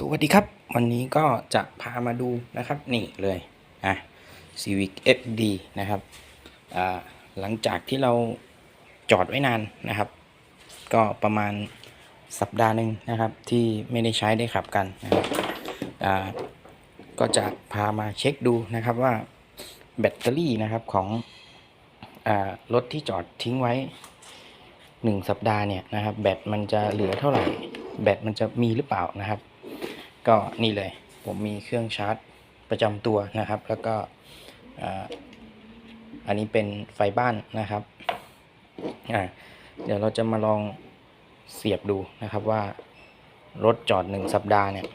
สวัสดีครับ วันนี้ก็จะพามาดูนะครับนี่เลยอะ Civic FD นะครับอ่าหลังจากที่เราจอดไว้นานนะครับ ก็ประมาณสัปดาห์หนึ่งนะครับ ที่ไม่ได้ใช้ได้ขับกันนะครับอ่าก็จะพามาเช็คดูนะครับว่าแบตเตอรี่นะครับของอารถที่จอดทิ้งไว้หนึ่งสัปดาห์เนี่ยนะครับ แบตมันจะเหลือเท่าไหร่ แบตมันจะมีหรือเปล่านะครับ ก็นี่เลยผมมีเครื่องชาร์จประจำตัวนะครับ แล้วก็อันนี้เป็นไฟบ้านนะครับเดี๋ยวเราจะมาลองเสียบดูนะครับว่ารถจอดหนึ่งสัปดาห์เนี่ย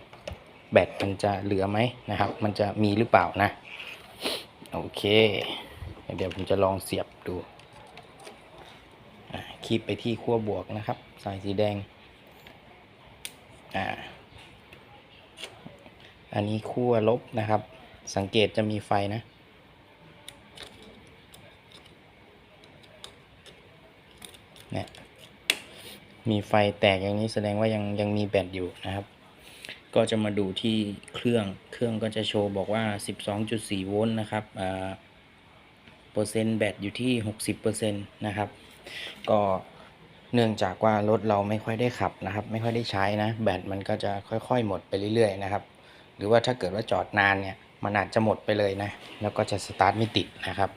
แบตมันจะเหลือไหมนะครับ มันจะมีหรือเปล่านะ โอเค เดี๋ยวผมจะลองเสียบดูอ่าคีบไปที่ขั้วบวกนะครับ สายสีแดง อ่า อันนี้ขั้วลบนะครับ สังเกตจะมีไฟนะ เนี่ย มีไฟแตกอย่างนี้แสดงว่ายังยังมีแบตอยู่นะครับ ก็จะมาดูที่เครื่อง เครื่องก็จะโชว์บอกว่า 12.4 โวลต์นะครับอ่าเปอร์เซ็นต์แบตอยู่ที่ 60%นะครับ ก็เนื่องจากว่ารถเราไม่ค่อยได้ขับนะครับ ไม่ค่อยได้ใช้นะ แบตมันก็จะค่อยๆ หมดไปเรื่อยๆนะครับ หรือว่าถ้าเกิดว่าจอดนานเนี่ยมันอาจจะหมดไปเลยนะ แล้วก็จะสตาร์ทไม่ติดนะครับ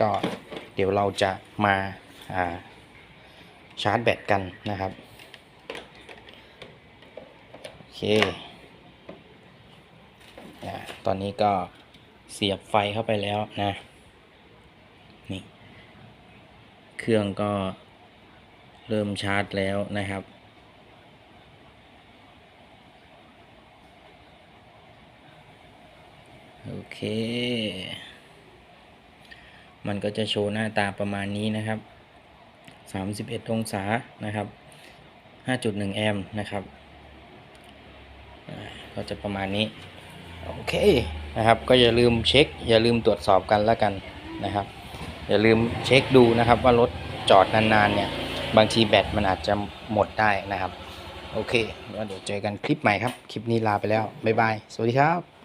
ก็เดี๋ยวเราจะมาาชาร์จแบตกันนะครับ โอเคอ่าตอนนี้ก็เสียบไฟเข้าไปแล้วนะ นี่ เครื่องก็เริ่มชาร์จแล้วนะครับ โอเค มันก็จะโชว์หน้าตาประมาณนี้นะครับ 31 องศานะครับ 5.1 แอมป์นะครับ ก็จะประมาณนี้ โอเคนะครับ ก็อย่าลืมเช็ค อย่าลืมตรวจสอบกันแล้วกันนะครับ อย่าลืมเช็คดูนะครับว่ารถจอดนานๆเนี่ย บางทีแบตมันอาจจะหมดได้นะครับ โอเคแล้วเดี๋ยวเจอกันคลิปใหม่ครับ คลิปนี้ลาไปแล้ว บ๊ายบาย สวัสดีครับ